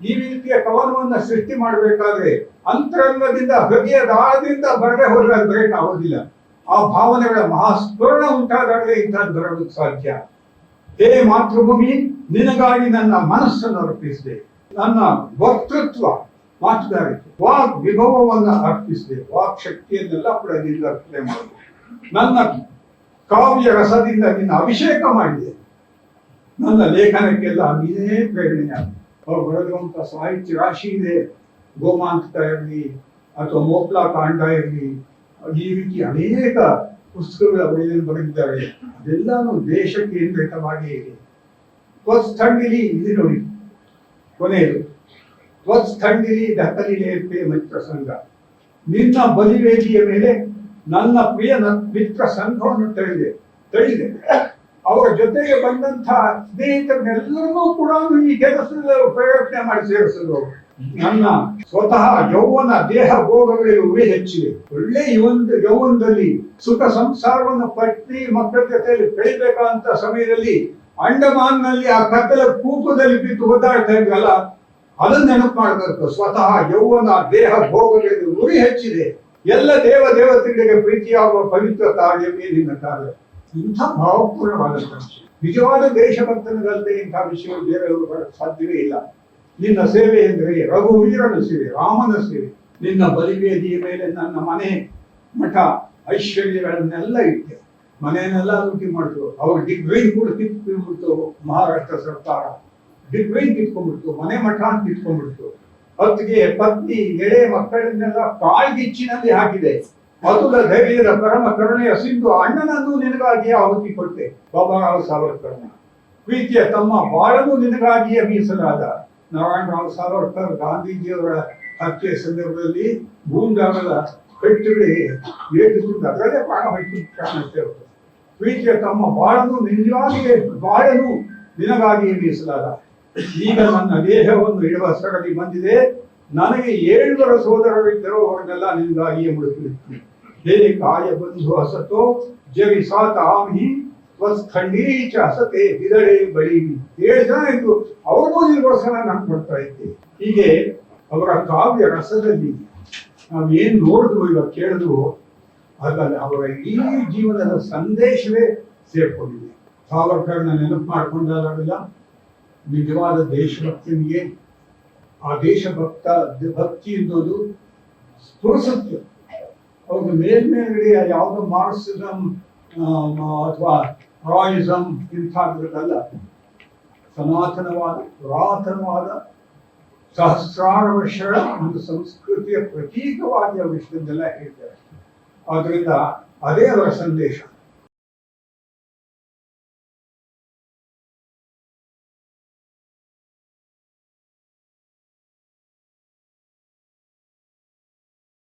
ಈ ರೀತಿಯ ಕವನವನ್ನ ಸೃಷ್ಟಿ ಮಾಡಬೇಕಾದ್ರೆ, ಅಂತರಂಗದಿಂದ, ಹೃದಯ ದಾಳದಿಂದ ಬರದೆ ಹೋದ್ರೆ ಬರೆಯಕ್ಕೆ ಆಗೋದಿಲ್ಲ. ಆ ಭಾವನೆಗಳ ಮಹಾಸ್ಫುರಣ ಉಂಟಾದಾಗಲೇ ಇಂಥದ್ದು ಬರೋದಕ್ಕೆ ಸಾಧ್ಯ. ಹೇ ಮಾತೃಭೂಮಿ, ನಿನಗಾಗಿ ನನ್ನ ಮನಸ್ಸನ್ನು ಅರ್ಪಿಸಿದೆ. ನನ್ನ ವಕ್ತೃತ್ವ ಮಾತುಗಾರಿಕೆ. ವಾಕ್ ವಿಭವವನ್ನು ಅರ್ಪಿಸಿದೆ. ವಾಕ್ ಶಕ್ತಿಯನ್ನೆಲ್ಲ ಕೂಡ ನಿನ್ನ ಅರ್ಪಣೆ ಮಾಡಿದೆ. ನನ್ನ ಕಾವ್ಯ ರಸದಿಂದ ನಿನ್ನ ಅಭಿಷೇಕ ಮಾಡಿದೆ. ನನ್ನ ಲೇಖನಕ್ಕೆಲ್ಲ ನೀನೇ ಪ್ರೇರಣೆಯಾಗಿದೆ ಅವ್ರು ಬರೆದಿರುವಂತ ಸಾಹಿತ್ಯ ರಾಶಿ ಇದೆ. ಗೋಮಾಂತಕ ಇರಲಿ ಅಥವಾ ಮೋಪ್ಲಾ ಕಾಂಡ ಇರಲಿ, ಈ ರೀತಿ ಅನೇಕ ಪುಸ್ತಕಗಳ ಬರೆಯಲ್ಲಿ ಬರೆದಿದ್ದಾರೆ. ಅದೆಲ್ಲಾನು ದೇಶಕ್ಕೆ ಕೇಂದ್ರಿತವಾಗಿ ಇದೆ. ತ್ವಸ್ಥಂಡಿಲಿ ಇಲ್ಲಿ ನೋಡಿ. ಕೊನೆಯದು. ತ್ವಸ್ಥಂಡಿಲಿ ದಕ್ಕಲಿ ಲೇಪೆ ಮಿತ್ರ ಸಂಘ ನಿನ್ನ ಬಲಿವೇದಿಯ ಮೇಲೆ ನನ್ನ ಪ್ರಿಯ ಮಿತ್ರ ಸಂಘವನ್ನು ತಳಿದೆ ತಳಿದೆ ಅವರ ಜೊತೆಗೆ ಬಂದಂತಹ ಸ್ನೇಹಿತರನ್ನೆಲ್ಲರನ್ನೂ ಕೂಡ ಈ ಕೆಲಸದಲ್ಲಿ ಪ್ರಯತ್ನ ಮಾಡಿ ಸೇರಿಸಿದ್ರು. ನನ್ನ ಸ್ವತಃ ಯೌವನ ದೇಹ ಭೋಗಗಳಿಗೆ ಉವೆ ಹೆಚ್ಚಿದೆ. ಒಳ್ಳೆ ಒಂದು ಯೌವನದಲ್ಲಿ ಸುಖ ಸಂಸಾರವನ್ನು ಪತ್ನಿ ಮಕ್ಕಳ ಜೊತೆಯಲ್ಲಿ ಬೆಳಿಬೇಕಂತ ಸಮಯದಲ್ಲಿ ಅಂಡಮಾನ್ನಲ್ಲಿ ಆ ಕತ್ತಲ ಕೂಪದಲ್ಲಿ ಬಿದ್ದು ಒದ್ದಾಡ್ತಾ ಇದ್ರಲ್ಲ, ಅದನ್ನ ನೆನಪು ಮಾಡಬೇಕು. ಸ್ವತಃ ಯೌವನ ದೇಹ ಭೋಗಗಳಿಗೆ ಉರಿ ಹೆಚ್ಚಿದೆ. ಎಲ್ಲ ದೇವ ದೇವತೆಗಳಿಗೆ ಪ್ರೀತಿಯಾಗುವ ಪವಿತ್ರ ಕಾರ್ಯ ಮೇಲಿನ ಕಾರ್ಯ. ಇಂಥ ಭಾವಪೂರ್ಣವಾದ ವಿಷಯ ನಿಜವಾದ ದೇಶಭಕ್ತನಿಗಲ್ಲದೆ ಇಂಥ ವಿಷಯಗಳು ಬೇರೆಯವರು ಬರಕ್ಕೆ ಸಾಧ್ಯವೇ ಇಲ್ಲ. ನಿನ್ನ ಸೇವೆ ಎಂದರೆ ರಘುವೀರನ ಸೇವೆ, ರಾಮನ ಸೇವೆ. ನಿನ್ನ ಬಲಿವೇದಿಯ ಮೇಲೆ ನನ್ನ ಮನೆ ಮಠ ಐಶ್ವರ್ಯಗಳನ್ನೆಲ್ಲ ಇಟ್ಟೆ. ಮನೆಯನ್ನೆಲ್ಲ ಲೂಟಿ ಮಾಡಿದ್ರು ಅವ್ರ ಡಿಗ್ರಿ ಕೂಡ ಕಿತ್ಕೊಂಡ್ಬಿಡ್ತು ಮಹಾರಾಷ್ಟ್ರ ಸರ್ಕಾರ. ಡಿಗ್ರಿ ಕಿತ್ಕೊಂಡ್ಬಿಡ್ತು ಮನೆ ಮಠ ಅಂತ ಕಿತ್ಕೊಂಡ್ಬಿಡ್ತು ಹೊತ್ತಿಗೆ ಪತ್ನಿ ಎಳೆ ಮಕ್ಕಳನ್ನೆಲ್ಲ ಕಾಳ್ಗಿಚ್ಚಿನಲ್ಲಿ ಹಾಕಿದೆ. ಮಧುರ ಧೈರ್ಯದ ಪರಮ ಕರುಣೆಯ ಸಿಂಧು ಅಣ್ಣನನ್ನು ನಿನಗಾಗಿ ಆಹುತಿ ಕೊಟ್ಟೆ. ಬಾಬಾರಾವ್ ಸಾವರ್ಕರ್ನ ಪ್ರೀತಿಯ ತಮ್ಮ ಬಾಳನು ನಿನಗಾಗಿಯೇ ಮೀಸಲಾದ ನಾರಾಯಣರಾವ್ ಸಾವರ್ಕರ್ ಗಾಂಧೀಜಿಯವರ ಹತ್ಯೆ ಸಂದರ್ಭದಲ್ಲಿ ಗೂಂಡಾಗಳ ಕಟ್ಟುಗಳಿಗೆ ಏಟುಕೊಂಡು ಅದರಲ್ಲೇ ಪ್ರಾಣ ಹೋಯ್ತು ಕಾಣುತ್ತೆ ಪ್ರೀತಿಯ ತಮ್ಮ ಬಾಳನು ನಿಜವಾಗಿಯೇ ಬಾಳನು ನಿನಗಾಗಿಯೇ ಮೀಸಲಾದ. ಈಗ ನನ್ನ ದೇಹವನ್ನು ಇಡುವ ಸ್ಥಳದಲ್ಲಿ ಬಂದಿದೆ. ನನಗೆ ಏಳುವರ ಸೋದರರಿದ್ದರು ಅವರನ್ನೆಲ್ಲ ನಿನಗಾಗಿಯೇ ಮುಡುಕಿರುತ್ತೀನಿ ಹಸತೋ ಜವಿ ಸಾತ ಬಸ್ ತ್ವಸ್ಥಂಡೀಚ ಹಸತೆ ಬಿದಡೆ ಬಳಿ ಏಳು ಜನ ಇದ್ದು ಅವ್ರಿಗೂ ನಿರ್ವಸನ ನಾನು ಕೊಡ್ತಾ ಇದ್ದೆ ಹೀಗೆ ಅವರ ಕಾವ್ಯ ರಸದಲ್ಲಿ ನಾವು ಏನ್ ನೋಡಿದ್ವು ಇವಾಗ ಕೇಳಿದ್ರು ಅದರಲ್ಲಿ ಅವರ ಇಡೀ ಜೀವನದ ಸಂದೇಶವೇ ಸೇರ್ಕೊಂಡಿದೆ. ಸಾವರ್ಕರ್ನ ನೆನಪು ಮಾಡಿಕೊಂಡಾಗಲ್ಲ ನಿಜವಾದ ದೇಶಭಕ್ತನಿಗೆ ಆ ದೇಶಭಕ್ತ ಭಕ್ತಿ ಅನ್ನೋದು ಸ್ಫುರಿಸುತ್ತೆ ಅವ್ರಿಗೆ ಮೇಲ್ಮೇಲ್ಗಡೆ ಯಾವುದೋ ಮಾರ್ಕ್ಸಿಸಮ್ ಅಥವಾ ರಾಯಿಸಮ್ ಇಂಥದ್ದಲ್ಲ ಸನಾತನವಾದ, ಪುರಾತನವಾದ ಸಹಸ್ರಾರು ವರ್ಷಗಳ ಒಂದು ಸಂಸ್ಕೃತಿಯ ಪ್ರತೀಕವಾಗಿ ಅವರು ಹೇಳ್ತಾರೆ ಆದ್ರಿಂದ ಅದೇ ಅವರ ಸಂದೇಶ.